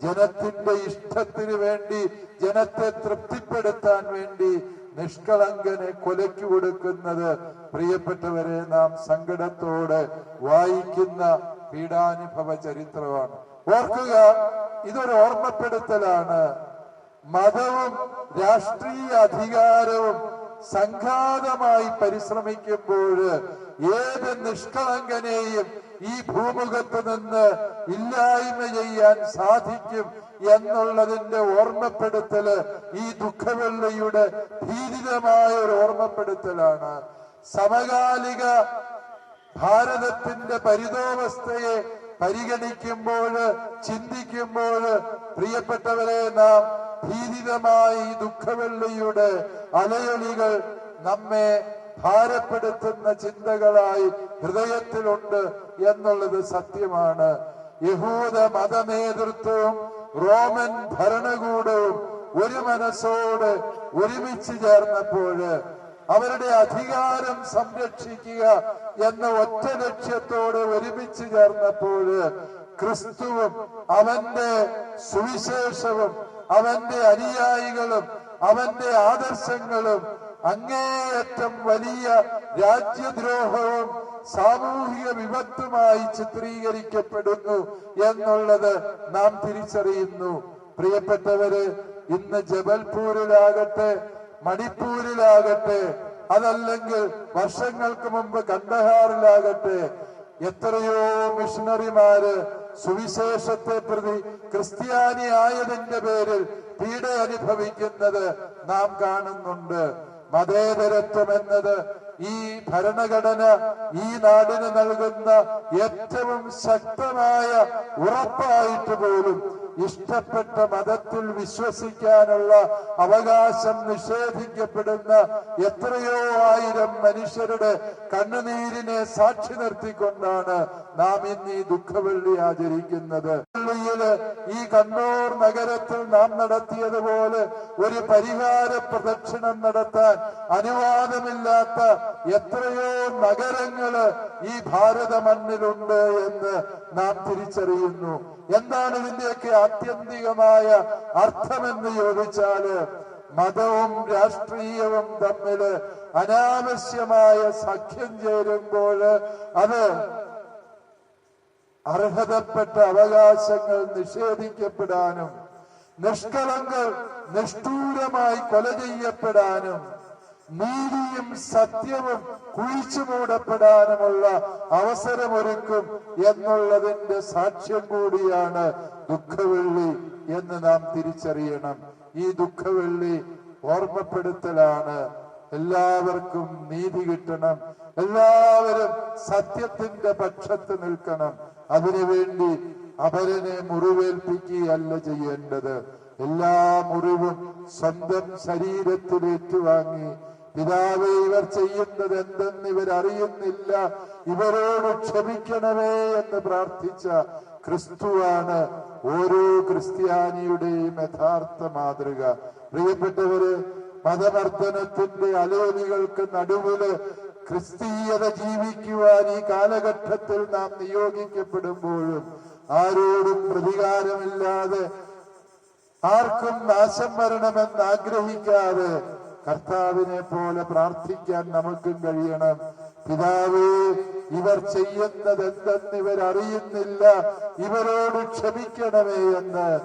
ജനത്തിന്റെ ഇഷ്ടത്തിന് വേണ്ടി ജനത്തെ തൃപ്തിപ്പെടുത്താൻ വേണ്ടി നിഷ്കളങ്കനെ കൊലയ്ക്ക് കൊടുക്കുന്നത് പ്രിയപ്പെട്ടവരെ നാം സങ്കടത്തോടെ വായിക്കുന്ന പീഡാനുഭവ ചരിത്രമാണ്. ഓർക്കുക ഇതൊരു ഓർമ്മപ്പെടുത്തലാണ്. മതവും രാഷ്ട്രീയ അധികാരവും സംഘാതമായി പരിശ്രമിക്കുമ്പോൾ ഏത് നിഷ്കളങ്കനെയും ഈ ഭൂമുഖത്ത് നിന്ന് ഇല്ലായ്മ ചെയ്യാൻ സാധിക്കും എന്നുള്ളതിന്റെ ഓർമ്മപ്പെടുത്തൽ ഈ ദുഃഖവെള്ളിയുടെ ഭീതിതമായ ഒരു ഓർമ്മപ്പെടുത്തലാണ്. സമകാലിക ഭാരതത്തിന്റെ പരിതോവസ്ഥയെ പരിഗണിക്കുമ്പോൾ ചിന്തിക്കുമ്പോൾ പ്രിയപ്പെട്ടവരെ നാം ഭീതിതമായ ദുഃഖവെള്ളിയുടെ അലയൊലികൾ നമ്മെ ഭാരപ്പെടുത്തുന്ന ചിന്തകളായി ഹൃദയത്തിലുണ്ട് എന്നുള്ളത് സത്യമാണ്. യഹൂദ മതനേതൃത്വവും റോമൻ ഭരണകൂടവും ഒരു മനസ്സോട് ഒരുമിച്ച് ചേർന്നപ്പോഴ് അവരുടെ അധികാരം സംരക്ഷിക്കുക എന്ന ഒറ്റ ലക്ഷ്യത്തോട് ഒരുമിച്ച് ചേർന്നപ്പോൾ ക്രിസ്തുവും അവന്റെ സുവിശേഷവും അവന്റെ അനുയായികളും അവന്റെ ആദർശങ്ങളും അങ്ങേയറ്റം വലിയ രാജ്യദ്രോഹവും സാമൂഹിക വിപത്തുമായി ചിത്രീകരിക്കപ്പെടുന്നു എന്നുള്ളത് നാം തിരിച്ചറിയുന്നു. പ്രിയപ്പെട്ടവര് ഇന്ന് ജബൽപൂരിലാകട്ടെ മണിപ്പൂരിലാകട്ടെ അതല്ലെങ്കിൽ വർഷങ്ങൾക്ക് മുമ്പ് കണ്ടഹാറിലാകട്ടെ എത്രയോ മിഷണറിമാര് സുവിശേഷത്തെ പ്രതി ക്രിസ്ത്യാനി ആയതിന്റെ പേരിൽ പീഡ അനുഭവിക്കുന്നത് നാം കാണുന്നുണ്ട്. മതേതരത്വം എന്നത് ഈ ഭരണഘടന ഈ നാടിന് നൽകുന്ന ഏറ്റവും ശക്തമായ ഉറപ്പായിട്ട് പോലും ഇഷ്ടപ്പെട്ട മതത്തിൽ വിശ്വസിക്കാനുള്ള അവകാശം നിഷേധിക്കപ്പെടുന്ന എത്രയോ ആയിരം മനുഷ്യരുടെ കണ്ണുനീരിനെ സാക്ഷി നിർത്തിക്കൊണ്ടാണ് നാം ഇന്ന് ഈ ദുഃഖവെള്ളി ആചരിക്കുന്നത്. ഈ കണ്ണൂർ നഗരത്തിൽ നാം നടത്തിയതുപോലെ ഒരു പരിഹാര പ്രദക്ഷിണം നടത്താൻ അനുവാദമില്ലാത്ത എത്രയോ നഗരങ്ങൾ ഈ ഭാരത മണ്ണിലുണ്ട് എന്ന് നാം തിരിച്ചറിയുന്നു. എന്താണ് ഇതിന്റെയൊക്കെ ആത്യന്തികമായ അർത്ഥമെന്ന് ചോദിച്ചാൽ മതവും രാഷ്ട്രീയവും തമ്മിൽ അനാവശ്യമായ സഖ്യം ചേരുമ്പോൾ അത് അർഹതപ്പെട്ട അവകാശങ്ങൾ നിഷേധിക്കപ്പെടാനും നിഷ്കളങ്കർ നിഷ്ഠൂരമായി കൊല ചെയ്യപ്പെടാനും നീതിയും സത്യവും കുഴിച്ചു മൂടപ്പെടാനുമുള്ള അവസരമൊരുക്കും എന്നുള്ളതിന്റെ സാക്ഷ്യം കൂടിയാണ് ദുഃഖവെള്ളി എന്ന് നാം തിരിച്ചറിയണം. ഈ ദുഃഖവെള്ളി ഓർമ്മപ്പെടുത്തലാണ്. എല്ലാവർക്കും നീതി കിട്ടണം. എല്ലാവരും സത്യത്തിന്റെ പക്ഷത്ത് നിൽക്കണം. അതിനുവേണ്ടി അപരനെ മുറിവേൽപ്പിക്കുകയല്ല ചെയ്യേണ്ടത്. എല്ലാ മുറിവും സ്വന്തം ശരീരത്തിൽ ഏറ്റുവാങ്ങി പിതാവേ ഇവർ ചെയ്യുന്നത് എന്തെന്ന് ഇവർ അറിയുന്നില്ല ഇവരോട് ക്ഷമിക്കണമേ എന്ന് പ്രാർത്ഥിച്ച ക്രിസ്തുവാണ് ഓരോ ക്രിസ്ത്യാനിയുടെയും യഥാർത്ഥ മാതൃക. പ്രിയപ്പെട്ടവര് മതമർദ്ദനത്തിന്റെ അലോലികൾക്ക് നടുവിൽ ക്രിസ്തീയത ജീവിക്കുവാൻ ഈ കാലഘട്ടത്തിൽ നാം നിയോഗിക്കപ്പെടുമ്പോഴും ആരോടും പ്രതികാരമില്ലാതെ ആർക്കും നാശം വരണമെന്ന് ആഗ്രഹിക്കാതെ കർത്താവിനെ പോലെ പ്രാർത്ഥിക്കാൻ നമുക്കും കഴിയണം. പിതാവേ ഇവർ ചെയ്യുന്നത് എന്തെന്ന് ഇവർ അറിയുന്നില്ല ഇവരോട് ക്ഷമിക്കണമേ എന്ന്.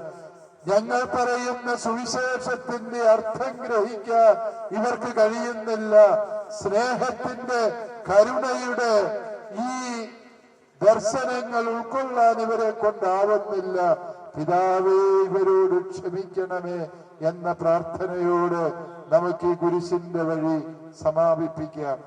ഞങ്ങൾ പറയുന്ന സുവിശേഷത്തിന്റെ അർത്ഥം ഗ്രഹിക്കാൻ ഇവർക്ക് കഴിയുന്നില്ല. സ്നേഹത്തിന്റെ കരുണയുടെ ഈ ദർശനങ്ങൾ ഉൾക്കൊള്ളാൻ ഇവരെ കൊണ്ടാവുന്നില്ല. പിതാവേ ഇവരോട് ക്ഷമിക്കണമേ എന്ന പ്രാർത്ഥനയോട് നമുക്ക് ഈ കുരിശിന്റെ വഴി സമാപിപ്പിക്കാം.